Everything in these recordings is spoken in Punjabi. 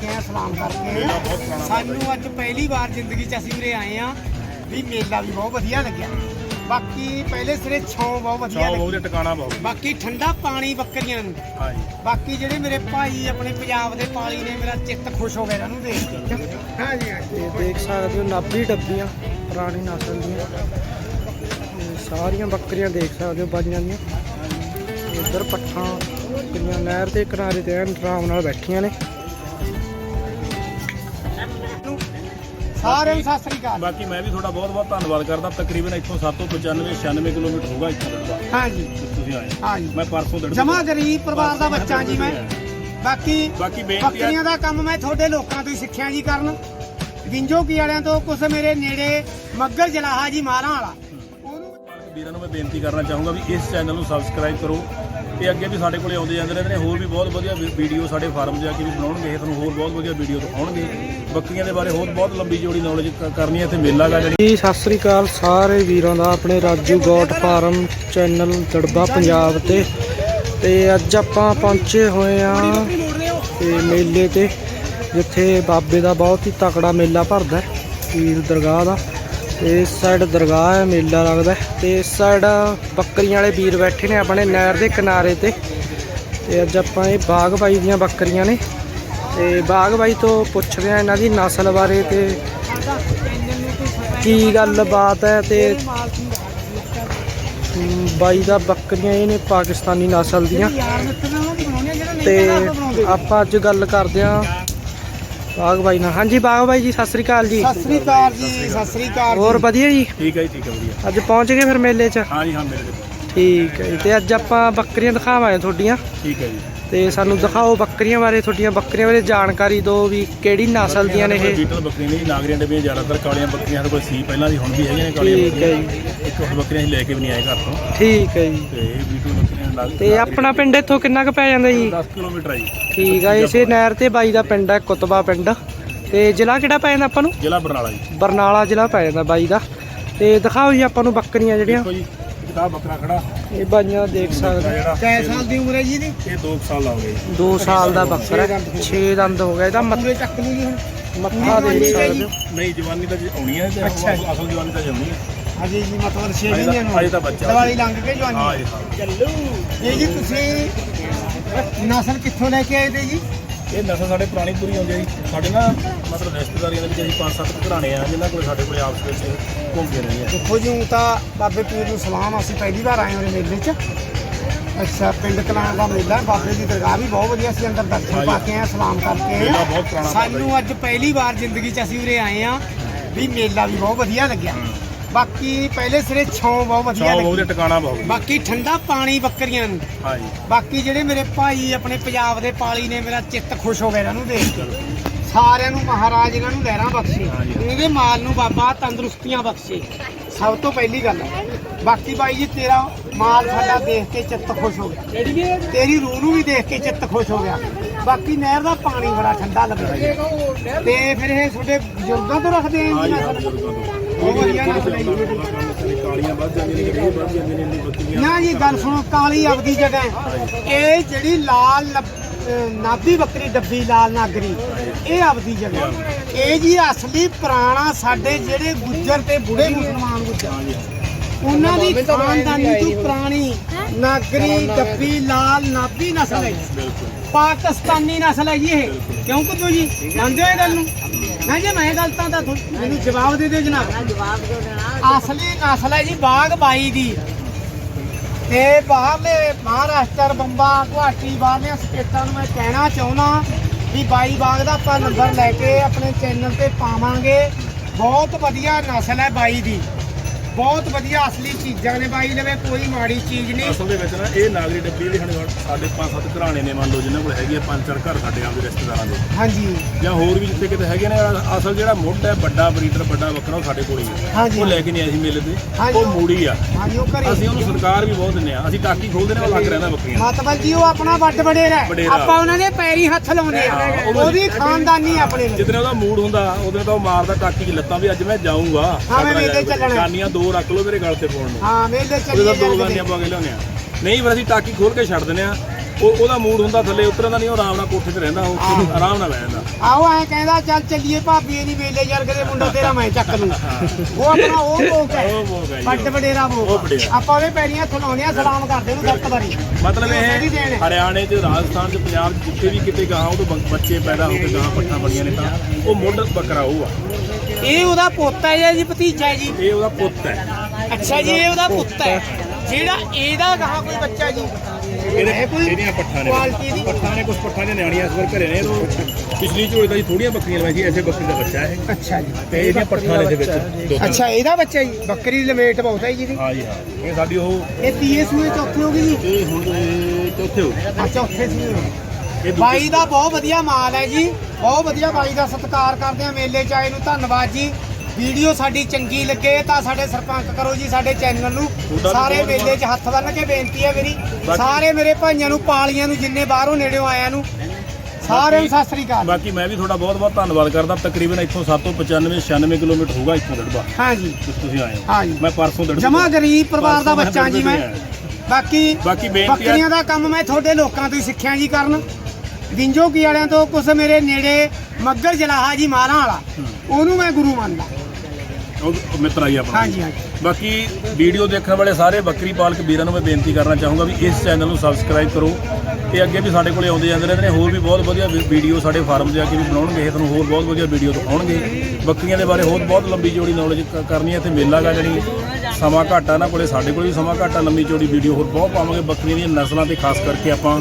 ਕੇ ਆਏ ਸਲਾਮ ਕਰਕੇ ਸਾਨੂੰ ਅੱਜ ਪਹਿਲੀ ਵਾਰ ਜ਼ਿੰਦਗੀ 'ਚ ਅਸੀਂ ਉਰੇ ਆਏ ਆ ਵੀ ਮੇਲਾ ਵੀ ਬਹੁਤ ਵਧੀਆ ਲੱਗਿਆ। ਬਾਕੀ ਪਹਿਲੇ ਸਿਰੇ ਛਾਂ ਬਹੁਤ ਵਧੀਆ ਲੱਗੀ। ਬਹੁਤ ਟਿਕਾਣਾ ਬਹੁਤ ਬਾਕੀ ਠੰਡਾ ਪਾਣੀ ਬੱਕਰੀਆਂ ਨੂੰ। ਹਾਂਜੀ। ਬਾਕੀ ਜਿਹੜੇ ਮੇਰੇ ਭਾਈ ਆਪਣੇ ਪੰਜਾਬ ਦੇ ਪਾਲੀ ਨੇ ਮੇਰਾ ਚਿੱਤ ਖੁਸ਼ ਹੋ ਗਿਆ ਇਹਨਾਂ ਨੂੰ ਦੇਖ ਕੇ। ਹਾਂਜੀ ਤੇ ਦੇਖ ਸਕਦੇ ਹੋ ਨਾਭੀ ਡੱਬੀਆਂ ਪੁਰਾਣੀ ਨਸਲ ਦੀਆਂ। ਸਾਰੀਆਂ ਬੱਕਰੀਆਂ ਦੇਖ ਸਕਦੇ ਹੋ ਬਾਈਆਂ ਦੀਆਂ। ਇੱਧਰ ਪੱਠਾਂ ਬੱਕਰੀਆਂ ਨਹਿਰ ਦੇ ਕਿਨਾਰੇ ਤੇ ਐਨ ਆਰਾਮ ਨਾਲ ਬੈਠੀਆਂ ਨੇ। ਸਾਰਿਆਂ ਨੂੰ ਸਤਿ ਸ੍ਰੀ ਅਕਾਲ। ਬਾਕੀ ਮੈਂ ਵੀ ਤੁਹਾਡਾ ਬਹੁਤ ਬਹੁਤ ਧੰਨਵਾਦ ਕਰਦਾ। ਤਕਰੀਬਨ ਇੱਥੋਂ 7 ਤੋਂ 95 96 ਕਿਲੋਮੀਟਰ ਹੋਗਾ ਇੱਥੋਂ ਦੜਬਾ ਹਾਂਜੀ। ਤੁਸੀਂ ਆਏ ਹਾਂਜੀ। ਮੈਂ ਪਰਸੋਂ ਦੜਬਾ ਜਮਾ ਗਰੀਬ ਪਰਿਵਾਰ ਦਾ ਬੱਚਾ ਜੀ ਮੈਂ। ਬਾਕੀ ਬਾਕੀ ਬੱਕਰੀਆਂ ਦਾ ਕੰਮ ਮੈਂ ਤੁਹਾਡੇ ਲੋਕਾਂ ਤੋਂ ਹੀ ਸਿੱਖਿਆ ਜੀ ਕਰਨ। ਗਿੰਜੋ ਕੀ ਵਾਲਿਆਂ ਤੋਂ ਕੁਛ ਮੇਰੇ ਨੇੜੇ ਮੱਗਰ ਜਲਾਹਾ ਜੀ ਮਾਰਾਂ ਵਾਲਾ। ਉਹਨੂੰ ਵੀਰਾਂ ਨੂੰ ਮੈਂ ਬੇਨਤੀ ਕਰਨਾ ਚਾਹੂੰਗਾ ਵੀ ਇਸ ਚੈਨਲ ਨੂੰ ਸਬਸਕ੍ਰਾਈਬ ਕਰੋ। ਤੇ ਅੱਗੇ ਵੀ ਸਾਡੇ ਕੋਲੇ ਆਉਂਦੇ ਜਾਂਦੇ ਰਹਿੰਦੇ ਨੇ ਹੋਰ ਵੀ ਬਹੁਤ ਵਧੀਆ ਵੀਡੀਓ ਸਾਡੇ ਫਾਰਮ ਜਾ ਕੇ ਵੀ ਬਣਾਉਣਗੇ ਤੁਹਾਨੂੰ ਹੋਰ ਬਹੁਤ ਵਧੀਆ ਵੀਡੀਓ ਦਿਖਾਉਣਗੇ। ਬੱਕਰੀਆਂ ਦੇ ਬਾਰੇ ਹੋਰ ਬਹੁਤ ਲੰਬੀ ਜੋੜੀ ਨੌਲੇਜ ਕਰਨੀ ਹੈ ਤੇ ਮੇਲਾ ਗਾ ਜੀ ਸਤਿ ਸ੍ਰੀ ਅਕਾਲ ਸਾਰੇ ਵੀਰਾਂ ਦਾ ਆਪਣੇ Raju goat farm channel Darba Punjab ਤੇ। ਤੇ ਅੱਜ ਆਪਾਂ ਪਹੁੰਚੇ ਹੋਏ ਆ ਤੇ ਮੇਲੇ ਤੇ ਜਿੱਥੇ ਬਾਬੇ ਦਾ ਬਹੁਤ ਹੀ ਤਕੜਾ ਮੇਲਾ ਭਰਦਾ ਹੈ, ਪੀਰ ਦਰਗਾਹ ਦਾ। ਤੇ ਇਸ ਸਾਈਡ ਦਰਗਾਹ ਹੈ, ਮੇਲਾ ਲੱਗਦਾ ਹੈ ਤੇ ਇਸ ਸਾਈਡ ਬੱਕਰੀਆਂ ਵਾਲੇ ਵੀਰ ਬੈਠੇ ਨੇ ਆਪਣੇ ਨਹਿਰ ਦੇ ਕਿਨਾਰੇ ਤੇ। ਤੇ ਅੱਜ ਆਪਾਂ ਇਹ ਬਾਗ ਬਾਈ ਦੀਆਂ ਬੱਕਰੀਆਂ ਨੇ। ਤੇ ਬਾਗ ਬਾਈ ਤੋਂ ਪੁੱਛਦੇ ਆ ਇਹਨਾਂ ਦੀ ਨਸਲ ਬਾਰੇ ਤੇ ਕੀ ਗੱਲ ਬਾਤ ਹੈ ਤੇ ਬਾਈ ਦਾ ਬੱਕਰੀਆਂ ਇਹ ਨੇ ਪਾਕਿਸਤਾਨੀ ਨਸਲ ਦੀਆਂ। ਯਾਰ ਤੇ ਆਪਾਂ ਅੱਜ ਗੱਲ ਕਰਦੇ ਆ ਬਾਗ ਬਾਈ ਨਾਲ। ਹਾਂਜੀ ਬਾਗ ਬਾਈ ਜੀ ਸਤਿ ਸ੍ਰੀ ਅਕਾਲ ਜੀ। ਸਤਿ ਸ੍ਰੀ ਅਕਾਲ ਜੀ ਸਤਿ ਸ੍ਰੀ ਅਕਾਲ ਹੋਰ ਜੀ ਵਧੀਆ ਜੀ? ਠੀਕ ਹੈ ਜੀ ਠੀਕ ਹੈ ਵਧੀਆ। ਅੱਜ ਪਹੁੰਚ ਗਏ ਫਿਰ ਮੇਲੇ 'ਚ? ਹਾਂਜੀ ਹਾਂ ਮੇਰੇ ਕੋਲ ਠੀਕ ਹੈ ਜੀ। ਤੇ ਅੱਜ ਆਪਾਂ ਬੱਕਰੀਆਂ ਦਿਖਾਵਾਂਗੇ ਤੁਹਾਡੀਆਂ। ਠੀਕ ਹੈ ਜੀ। ਤੇ ਸਾਨੂੰ ਦਿਖਾਓ ਬੱਕਰੀਆਂ ਬਾਰੇ ਤੁਹਾਡੀਆਂ ਬੱਕਰੀਆਂ ਬਾਰੇ ਜਾਣਕਾਰੀ ਦਿਓ ਵੀ ਕਿਹੜੀ ਨਸਲ ਦੀਆਂ ਨੇ ਇਹ। ਬੀਟਲ ਬੱਕਰੀਆਂ ਨੇ ਜੀ, ਨਾਗਰੀਆਂ ਦੇ ਵੀ ਜ਼ਿਆਦਾਤਰ ਕਾਲੀਆਂ ਬੱਕਰੀਆਂ ਸਾਡੇ ਕੋਲ ਸੀ ਪਹਿਲਾਂ ਦੀ ਹੁਣ ਵੀ ਹੈਗੀਆਂ ਨੇ ਕਾਲੀਆਂ ਠੀਕ ਹੈ ਬੱਕਰੀਆਂ। ਇੱਕ ਹੋਰ ਬੱਕਰੀਆਂ ਅਸੀਂ ਲੈ ਕੇ ਵੀ ਨਹੀਂ ਆਏ ਘਰ ਤੋਂ। ਠੀਕ ਹੈ ਜੀ। ਤੇ ਇਹ ਬੀਟਲ ਤੇ ਆਪਣਾ ਪਿੰਡ ਇੱਥੋਂ ਕਿੰਨਾ ਕੁ ਪੈ ਜਾਂਦਾ ਜੀ? 10 ਕਿਲੋਮੀਟਰ ਆ ਜੀ। ਠੀਕ ਆ ਇਸੇ ਨਹਿਰ ਤੇ ਬਾਈ ਦਾ ਪਿੰਡ ਹੈ ਕੁਤਬਾ ਪਿੰਡ। ਤੇ ਜ਼ਿਲ੍ਹਾ ਕਿਹੜਾ ਪੈ ਜਾਂਦਾ ਆਪਾਂ ਨੂੰ? ਜ਼ਿਲ੍ਹਾ ਬਰਨਾਲਾ ਜੀ। ਬਰਨਾਲਾ ਜ਼ਿਲ੍ਹਾ ਪੈ ਜਾਂਦਾ ਬਾਈ ਦਾ। ਤੇ ਦਿਖਾਓ ਜੀ ਆਪਾਂ ਨੂੰ ਬੱਕਰੀਆਂ ਜਿਹੜੀਆਂ। ਦੇਖੋ ਜੀ ਕਿਤਾਬ ਬੱਕਰਾ ਖੜਾ। ਇਹ ਬਾਈਆਂ ਦੇਖ ਸਕਦੇ ਜਿਹੜਾ ਕੈ ਸਾਲ ਦੀ ਉਮਰ ਹੈ ਜੀ ਇਹਦੀ? ਇਹ 2 ਸਾਲ ਦਾ ਹੋ ਗਿਆ ਜੀ। 2 ਸਾਲ ਦਾ ਬੱਕਰਾ। 6 ਦੰਦ ਹੋ ਗਿਆ ਇਹਦਾ ਮੱਥ- ਪੂਰੇ ਚੱਕ ਲੂ ਜੀ ਹੁਣ। ਮੱਥਾ ਦੇਖ ਸਕਦੇ ਹੋ। ਨਹੀਂ ਜਵਾਨੀ ਤਾਂ ਜੀ ਆਉਣੀ ਹੈ ਤੇ। ਅਸਲ ਜਵਾਨੀ ਤਾਂ ਜਾਣੀ ਹੈ। ਅਜੇ ਜੀ ਮਤਲਬ 6 ਅਜੇ ਤਾਂ- ਮਹੀਨਿਆਂ ਨੂੰ ਅਜੇ ਤਾਂ ਬੱਚਾ ਦੀਵਾਲੀ ਲੰਘ ਕੇ ਹਾਂ ਜਵਾਨੀ ਜੀ ਹਾਂ। ਇਹ ਜੀ ਤੁਸੀਂ ਨਸਲ ਕਿੱਥੋਂ ਲੈ ਕੇ ਆਏ ਤੇ ਜੀ? ਇਹ ਨਸਲ ਸਾਡੇ ਪੁਰਾਣੀ ਪੂਰੀ ਆਉਂਦੀ ਹੈ ਜੀ। ਸਾਡੇ ਨਾ ਮਤਲਬ ਰਿਸ਼ਤੇਦਾਰੀਆਂ ਦੇ ਵਿੱਚ ਅਸੀਂ ਪੰਜ ਸੱਤ ਘਰਾਣੇ ਆ ਜਿਨ੍ਹਾਂ ਕੋਲ ਸਾਡੇ ਕੋਲੇ ਆਪਸ ਵਿੱਚ ਘੁੰਮਦੇ ਰਹੇ ਆ। ਦੇਖੋ ਜੀ ਊਂ ਤਾਂ ਬਾਬੇ ਪੀਰ ਨੂੰ ਸਲਾਮ ਅਸੀਂ ਪਹਿਲੀ ਵਾਰ ਆਏ ਹਾਂ ਮੇਲੇ 'ਚ। ਅੱਛਾ ਪਿੰਡ ਕਲਾਂ ਦਾ ਮੇਲਾ ਹੈ। ਬਾਬੇ ਦੀ ਦਰਗਾਹ ਵੀ ਬਹੁਤ ਵਧੀਆ ਸੀ ਅੰਦਰ ਦਰਸ਼ਨ ਹਾਂਜੀ। ਪਾ ਕੇ ਆਏ ਸਲਾਮ ਕਰਕੇ ਆਏ। ਮੇਲਾ ਬਹੁਤ ਪੁਰਾਣਾ ਸਾਨੂੰ ਅੱਜ ਪਹਿਲੀ ਵਾਰ ਜ਼ਿੰਦਗੀ 'ਚ ਅਸੀਂ ਉਰੇ ਆਏ ਆ ਵੀ ਮੇਲਾ ਵੀ ਬਹੁਤ ਵਧੀਆ ਲੱਗਿਆ। ਬਾਕੀ ਪਹਿਲੇ ਸਿਰੇ ਛਾਂ ਬਹੁਤ ਵਧੀਆ ਚੌ ਬਹੁਤ ਲੱਗੀ ਟਿਕਾਣਾ ਬਹੁਤ ਬਾਕੀ ਠੰਡਾ ਪਾਣੀ ਬੱਕਰੀਆਂ ਨੂੰ। ਹਾਂ ਜੀ ਬਾਕੀ ਜਿਹੜੇ ਮੇਰੇ ਭਾਈ ਆਪਣੇ ਪੰਜਾਬ ਦੇ ਪਾਲੀ ਨੇ ਮੇਰਾ ਚਿੱਤ ਖੁਸ਼ ਹੋ ਗਿਆ ਇਹਨਾਂ ਨੂੰ ਦੇਖ ਕੇ। ਸਾਰਿਆਂ ਨੂੰ ਮਹਾਰਾਜ ਇਹਨਾਂ ਨੂੰ ਲਹਿਰਾਂ ਬਖਸ਼ੇ। ਹਾਂਜੀ। ਇਹਦੇ ਮਾਲ ਨੂੰ ਬਾਬਾ ਤੰਦਰੁਸਤੀਆਂ ਬਖਸ਼ੇ। ਸਭ ਤੋਂ ਪਹਿਲੀ ਗੱਲ। ਬਾਕੀ ਬਾਈ ਜੀ ਤੇਰਾ ਮਾਲ ਸਾਡਾ ਦੇਖ ਕੇ ਚਿੱਤ ਖੁਸ਼ ਹੋ ਗਿਆ। ਤੇਰੀ ਰੂਹ ਨੂੰ ਵੀ ਦੇਖ ਕੇ ਚਿੱਤ ਖੁਸ਼ ਹੋ ਗਿਆ। ਬਾਕੀ ਨਹਿਰ ਦਾ ਪਾਣੀ ਬੜਾ ਠੰਡਾ ਲੱਗਦਾ। ਤੇ ਫਿਰ ਇਹ ਤੁਹਾਡੇ ਬਜ਼ੁਰਗਾਂ ਤੋਂ ਰੱਖਦੇ ਆਂ ਜੀ? ਬਜ਼ੁਰਗਾਂ ਤੋਂ। ਕਾਲੀਆਂ ਵੱਧ ਜਾਂਦੀਆਂ ਨੇ ਜਿਹੜੀਆਂ ਵੱਧ ਜਾਂਦੀਆਂ ਨੇ ਇੰਨੀ ਨਾ ਜੀ, ਗੱਲ ਸੁਣੋ, ਕਾਲੀ ਆਪਦੀ ਜਗ੍ਹਾ ਹੈ। ਇਹ ਜਿਹੜੀ ਲਾਲ ਨਬ- ਨਾਭੀ ਬੱਕਰੀ, ਡੱਬੀ ਲਾਲ ਨਾਗਰੀ, ਇਹ ਆਪਦੀ ਜਗ੍ਹਾ ਹੈ। ਇਹ ਜੀ ਅਸਲੀ ਪੁਰਾਣਾ ਸਾਡੇ ਜਿਹੜੇ ਗੁੱਜਰ ਤੇ ਬੁੜੇ ਮੁਸਲਮਾਨ ਗੁੱਜਰ। ਉਹਨਾਂ ਦੀ ਖਾਨਦਾਨੀ ਤੋਂ ਪੁਰਾਣੀ ਨਾਗਰੀ, ਡੱਬੀ ਲਾਲ ਨਾਭੀ ਨਸਲ ਹੈ ਪਾਕਿਸਤਾਨੀ ਨਸਲ ਹੈ ਜੀ ਇਹ। ਕਿਉਂ ਕੁੱਦੂ ਜੀ? ਮੰਨਦੇ ਹੋ ਇਹ ਗੱਲ ਨੂੰ? ਨਾ ਜੇ ਮੈਂ ਗਲਤ ਤਾਂ ਮੈਨੂੰ ਜਵਾਬ ਦੇ ਦਿਓ ਜਨਾਬ। ਅਸਲੀ ਨਸਲ ਹੈ ਜੀ ਬਾਗ ਬਾਈ ਦੀ। ਤੇ ਬਾਹਰਲੇ ਮਹਾਰਾਸ਼ਟਰ ਬੰਬਾ ਗੁਹਾਟੀ ਬਾਹਰਲੀਆਂ ਸਟੇਟਾਂ ਨੂੰ ਮੈਂ ਕਹਿਣਾ ਚਾਹੁੰਦਾ ਵੀ ਬਾਈ ਬਾਗ ਦਾ ਆਪਾਂ ਨੰਬਰ ਲੈ ਕੇ ਆਪਣੇ ਚੈਨਲ ਤੇ ਪਾਵਾਂਗੇ। ਬਹੁਤ ਵਧੀਆ ਨਸਲ ਹੈ ਬਾਈ ਦੀ। ਬਹੁਤ ਵਧੀਆ ਅਸਲੀ ਚੀਜ਼ਾਂ ਨੇ ਬਾਈ ਲਵੇ ਕੋਈ ਮਾੜੀ ਚੀਜ਼ ਨਹੀਂ। ਅਸਲ ਦੇ ਵਿੱਚ ਨਾ ਇਹ ਨਾਗਰੀ ਡੱਬੀ ਦੇ ਸਾਡੇ ਸਾਡੇ ਪੰਜ ਸੱਤ ਘਰਾਣੇ ਨੇ ਮੰਨ ਲਓ ਜਿਨ੍ਹਾਂ ਕੋਲ ਹੈਗੀ ਆ ਪੰਜ ਚਾਰ ਘਰ ਸਾਡੇ ਆਪਦੇ ਰਿਸ਼ਤੇਦਾਰਾਂ ਦੇ। ਹਾਂਜੀ। ਜਾਂ ਹੋਰ ਵੀ ਜਿੱਥੇ ਕਿਤੇ ਹੈਗੇ ਨੇ ਅਸਲ ਜਿਹੜਾ ਮੁੱਢ ਹੈ ਵੱਡਾ ਬਰੀਡਰ ਵੱਡਾ ਬੱਕਰਾ ਉਹ ਸਾਡੇ ਕੋਲ ਹੀ ਹੈ। ਉਹ ਲੈ ਕੇ ਨਹੀਂ ਆਏ ਸੀ ਮੇਲੇ ਤੇ। ਹਾਂਜੀ। ਉਹ ਮੂੜੀ ਆ। ਹਾਂਜੀ ਉਹ ਘਰੇ। ਅਸੀਂ ਉਹਨੂੰ ਸਰਕਾਰ ਵੀ ਬਹੁਤ ਦਿੰਦੇ ਆ ਅਸੀਂ ਟਾਕੀ ਖੋਲਦੇ ਨੇ ਉਹ ਲੱਗ ਰਹਿੰਦਾ ਬੱਕਰੀਆਂ ਮਤਲਬ ਜੀ ਉਹ ਆਪਣਾ ਵੱਡ ਵਡੇਰਾ। ਆਪਾਂ ਉਹਨਾਂ ਦੇ ਪੈਰੀ ਹੱਥ ਲਾਉਂਦੇ ਆ। ਉਹਦੀ ਖਾਨਦਾਨੀ ਆਪਣੇ ਜਿੱਦਣ ਉਹਦਾ ਮੂਡ ਹੁੰਦਾ ਉਦੋਂ ਤਾਂ ਉਹ ਮਾਰਦਾ ਟਾਕੀ 'ਚ ਲੱਤਾਂ ਵੀ ਅੱਜ ਮੈਂ ਜਾਊਂਗਾ। ਹਾਂ, ਮੈਂ ਮੇਲੇ ਚੱਲਣਾ। ਕਾਨੀਆਂ ਦੋ ਰੱਖ ਲਓ ਮੇਰੇ ਗਲ ਤੇ ਪਾਉਣ ਨੂੰ। ਹਾਂ ਮੇਲੇ ਉਹਦੇ ਚੱਲੀਏ ਤਾਂ ਦੋ ਜਾਂਦੇ ਗਾਨੀਆਂ ਪਾ ਕੇ ਲਿਆਉਂਦੇ ਆ। ਨਹੀਂ ਫਿਰ ਅਸੀਂ ਟਾਕੀ ਖੋਲ ਕੇ ਛੱਡ ਦਿੰਦੇ ਆ। ਉਹ ਉਹਦਾ ਮੂਡ ਹੁੰਦਾ ਥੱਲੇ ਉਤਰਨ ਦਾ ਨਹੀਂ ਉਹ ਆਰਾਮ ਨਾਲ ਕੋਠੇ ਤੇ ਰਹਿੰਦਾ ਉਹ ਆਰਾਮ ਨਾਲ ਬਹਿ ਜਾਂਦਾ। ਆਓ ਐ ਕਹਿੰਦਾ ਚੱਲ ਚੱਲੀਏ ਭਾਬੀ ਇਹ ਨਹੀਂ ਮੇਲੇ ਜਰਗ ਦੇ ਮੁੰਡਾ ਤੇਰਾ ਮੈਂ ਚੱਕ ਲੂੰ। ਉਹ ਆਪਣਾ ਉਹ ਮੋਕ ਹੈ। ਉਹ। ਮੋਕ ਹੈ। ਵਡੇਰਾ। ਆਪਾਂ ਉਹਦੇ ਪੈਰੀਆਂ ਥਲਾਉਣੇ ਆ ਸਲਾਮ ਕਰਦੇ ਉਹਨੂੰ ਸੱਤ ਵਾਰੀ। ਮਤਲਬ ਉਹਦੀ ਇਹ। ਹਰਿਆਣੇ ਚ ਰਾਜਸਥਾਨ ਚ ਪੰਜਾਬ ਜਿੱਥੇ ਵੀ ਕਿਤੇ ਗਾਂ ਉਹ ਤੋਂ ਬੱਚੇ ਪੈਦਾ ਹੋ ਕੇ ਗਾਂ ਪੱਠਾਂ ਬਣੀਆਂ ਨੇ ਤਾਂ ਉਹ ਮੁੱਢ ਬੱਕਰਾ ਉਹ ਆ। ਇਹ ਉਹਦਾ ਪੋਤਾ ਹੈ ਜੀ ਭਤੀਜਾ ਹੈ ਜੀ? ਇਹ ਉਹਦਾ ਪੁੱਤ ਹੈ। ਅੱਛਾ ਜੀ ਇਹ ਉਹਦਾ ਪੁੱਤ ਹੈ। ਜਿਹੜਾ ਇਹਦਾ ਗਾਹ ਕੋਈ ਬੱਚਾ ਜੀ? ਇਹਦੇ ਇਹਦੀਆਂ ਪੱਠਾਂ ਨੇ। ਕੁਆਲਿਟੀ ਦੀ? ਪੱਠਾਂ ਨੇ ਕੁਝ ਪੱਠਾਂ ਦੇ ਨਿਆਣੀਆਂ ਇਸ ਵਾਰ ਘਰੇ ਨੇ। ਉਹ ਪਿਛਲੀ ਝੋਲੇ ਦਾ ਜੀ ਥੋੜੀਆਂ ਬੱਕਰੀਆਂ ਲਵਾਈ ਸੀ ਐਸੇ ਬੱਕਰੀ ਦਾ ਬੱਚਾ ਹੈ। ਅੱਛਾ ਜੀ। ਤੇ ਇਹਦੀਆਂ ਪੱਠਾਂ ਨੇ ਦੇ ਵਿੱਚ ਦੋ ਤਿੰਨ। ਅੱਛਾ ਇਹਦਾ ਬੱਚਾ ਜੀ? ਬੱਕਰੀ ਦੀ ਲਵੇਟ ਬਹੁਤ ਹੈ ਜੀ ਇਹਦੀ। ਹਾਂ ਜੀ ਹਾਂ। ਇਹ ਸਾਡੀ ਉਹ ਇਹ ਤੀਏ ਸੂਏ ਚੌਥੇ ਹੋ ਗਈ ਜੀ? ਇਹ ਹੁਣ ਇਹ ਚੌਥੇ ਹੋ ਗਏ। ਅੱਛਾ ਉੱਥੇ ਸੀ ਇਹ ਦੂਜੇ- ਬਾਈ ਦਾ ਬਹੁਤ ਵਧੀਆ ਮਾਲ ਹੈ ਜੀ। ਬਹੁਤ ਵਧੀਆ ਬਾਈ ਦਾ ਸਤਿਕਾਰ ਕਰਦੇ ਆ ਮੇਲੇ ਚ ਆਏ ਨੂੰ। ਧੰਨਵਾਦ ਜੀ। ਵੀਡੀਓ ਸਾਡੀ ਚੰਗੀ ਲੱਗੇ ਤਾਂ ਸਾਡੇ ਸਰਪੰਚ ਕਰੋ ਜੀ ਸਾਡੇ ਚੈਨਲ ਨੂੰ। ਸਾਰੇ ਮੇਲੇ 'ਚ ਹੱਥ ਬੰਨ੍ਹ ਕੇ ਬੇਨਤੀ ਹੈ ਮੇਰੀ। ਸਾਰੇ ਮੇਰੇ ਭਾਈਆਂ ਨੂੰ ਪਾਲੀਆਂ ਨੂੰ ਜਿੰਨੇ ਬਾਹਰੋਂ ਨੇੜਿਓਂ ਆਇਆਂ ਨੂੰ ਸਾਰਿਆਂ ਨੂੰ ਸਤਿ ਸ੍ਰੀ ਅਕਾਲ। ਬਾਕੀ ਮੈਂ ਵੀ ਤੁਹਾਡਾ ਬਹੁਤ ਬਹੁਤ ਧੰਨਵਾਦ ਕਰਦਾ। ਤਕਰੀਬਨ ਇੱਥੋਂ 7 ਤੋਂ 95 96 ਕਿਲੋਮੀਟਰ ਹੋਊਗਾ ਇੱਥੋਂ ਦੜਬਾ ਹਾਂ ਜੀ। ਤੁਸੀਂ ਆਏ ਹੋ। ਮੈਂ ਪਰਸੋਂ ਦੜਬਾ ਜਮਾ ਗਰੀਬ ਪਰਿਵਾਰ ਦਾ ਬੱਚਾ ਜੀ ਮੈਂ। ਬਾਕੀ ਬਾਕੀ ਬੱਕਰੀਆਂ ਦਾ ਕੰਮ ਮੈਂ ਤੁਹਾਡੇ ਲੋਕਾਂ ਤੋਂ ਹੀ ਸਿੱਖਿਆ ਜੀ ਕਰਨ। ਵਿੰਜੋ ਕੀ ਵਾਲਿਆਂ ਤੋਂ ਕੁਛ ਮੇਰੇ ਨੇੜੇ ਮੱਗਰ ਜਲਾਹਾ ਜੀ ਮਾਰਾਂ ਵਾਲਾ ਉਹਨੂੰ ਮੈਂ ਗੁਰੂ ਮੰਨਦਾ। ਉਹ ਮਿੱਤਰ ਆਈ ਆਪਣਾ। ਹਾਂਜੀ ਹਾਂਜੀ। ਬਾਕੀ ਵੀਡੀਓ ਦੇਖਣ ਵਾਲੇ ਸਾਰੇ ਬੱਕਰੀ ਪਾਲਕ ਵੀਰਾਂ ਨੂੰ ਮੈਂ ਬੇਨਤੀ ਕਰਨਾ ਚਾਹੂੰਗਾ ਵੀ ਇਸ ਚੈਨਲ ਨੂੰ ਸਬਸਕ੍ਰਾਈਬ ਕਰੋ ਤੇ ਅੱਗੇ ਵੀ ਸਾਡੇ ਕੋਲੇ ਆਉਂਦੇ ਜਾਂਦੇ ਰਹਿੰਦੇ ਨੇ ਹੋਰ ਵੀ ਬਹੁਤ ਵਧੀਆ ਵੀਡੀਓ ਸਾਡੇ ਫਾਰਮ 'ਤੇ ਆ ਕੇ ਵੀ ਬਣਾਉਣਗੇ ਇਹ ਤੁਹਾਨੂੰ ਹੋਰ ਬਹੁਤ ਵਧੀਆ ਵੀਡੀਓ ਦਿਖਾਉਣਗੇ। ਬੱਕਰੀਆਂ ਦੇ ਬਾਰੇ ਹੋਰ ਬਹੁਤ ਲੰਬੀ ਚੌੜੀ ਨੌਲੇਜ ਕਰਨੀ ਹੈ ਇੱਥੇ ਮੇਲਾ ਗਾ ਜਿਹੜੀ ਸਮਾਂ ਘੱਟ ਆ ਨਾ ਕੋਲੇ ਸਾਡੇ ਕੋਲੇ ਵੀ ਸਮਾਂ ਘੱਟ ਆ ਲੰਬੀ ਚੌੜੀ ਵੀਡੀਓ ਹੋਰ ਬਹੁਤ ਪਾਵਾਂਗੇ ਬੱਕਰੀਆਂ ਦੀਆਂ ਨਸਲਾਂ ਤੇ ਖਾਸ ਕਰਕੇ ਆਪਾਂ।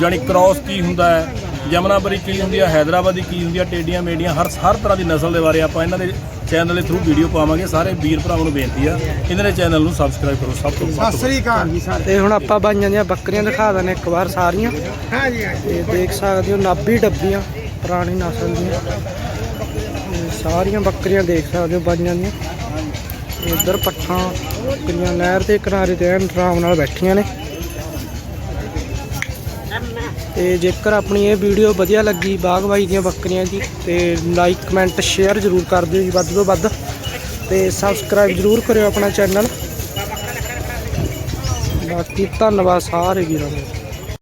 ਜਾਣੀ ਕ੍ਰਾਸ ਕੀ ਹੁੰਦਾ ਹੈ ਜਮਨਾਬਰੀ ਕੀ ਹੁੰਦੀ ਹੈ ਹੈਦਰਾਬਾਦੀ ਕੀ ਹੁੰਦੀ ਹੈ ਟੇਡੀਆਂ ਮੇਡੀਆਂ ਹਰ ਹਰ ਤਰ੍ਹਾਂ ਦੀ ਨਸਲ ਦੇ ਬਾਰੇ ਆਪਾਂ ਇਹਨਾਂ ਦੇ ਚੈਨਲ ਦੇ ਥਰੂ ਵੀਡੀਓ ਪਾਵਾਂਗੇ ਸਾਰੇ ਵੀਰ ਭਰਾਵਾਂ ਨੂੰ ਬੇਨਤੀ ਆ ਇਹਨਾਂ ਦੇ ਚੈਨਲ ਨੂੰ ਸਬਸਕ੍ਰਾਈਬ ਕਰੋ ਸਭ ਤੋਂ ਵੱਧ ਸਤਿ ਸ੍ਰੀ ਅਕਾਲ ਜੀ ਸਾਰੇ। ਤੇ ਹੁਣ ਆਪਾਂ ਬਾਈਆਂ ਦੀਆਂ ਬੱਕਰੀਆਂ ਦਿਖਾ ਦਿੰਦੇ ਇੱਕ ਵਾਰ ਸਾਰੀਆਂ। ਹਾਂਜੀ ਹਾਂਜੀ। ਤੇ ਦੇਖ ਸਕਦੇ ਹੋ ਨਾਭੀ ਡੱਬੀਆਂ ਪੁਰਾਣੀ ਨਸਲ ਦੀਆਂ। ਸਾਰੀਆਂ ਬੱਕਰੀਆਂ ਦੇਖ ਸਕਦੇ ਹੋ ਬਾਈਆਂ ਦੀਆਂ ਇੱਧਰ ਪੱਠਾਂ ਬੱਕਰੀਆਂ ਨਹਿਰ ਦੇ ਕਿਨਾਰੇ ਤੇ ਐਨ ਆਰਾਮ ਨਾਲ ਬੈਠੀਆਂ ਨੇ। ਤੇ ਜੇਕਰ ਆਪਣੀ ਇਹ ਵੀਡੀਓ ਵਧੀਆ ਲੱਗੀ, ਬਾਗਬਾਈ ਦੀਆਂ ਬੱਕਰੀਆਂ ਦੀ, ਤੇ ਲਾਈਕ ਕਮੈਂਟ ਸ਼ੇਅਰ ਜ਼ਰੂਰ ਕਰ ਦਿਓ ਜੀ, ਵੱਧ ਤੋਂ ਵੱਧ। ਤੇ ਸਬਸਕ੍ਰਾਈਬ ਜ਼ਰੂਰ ਕਰਿਓ ਆਪਣਾ ਚੈਨਲ ਬਾਕੀ ਧੰਨਵਾਦ ਸਾਰੇ ਵੀਰਾਂ ਦਾ।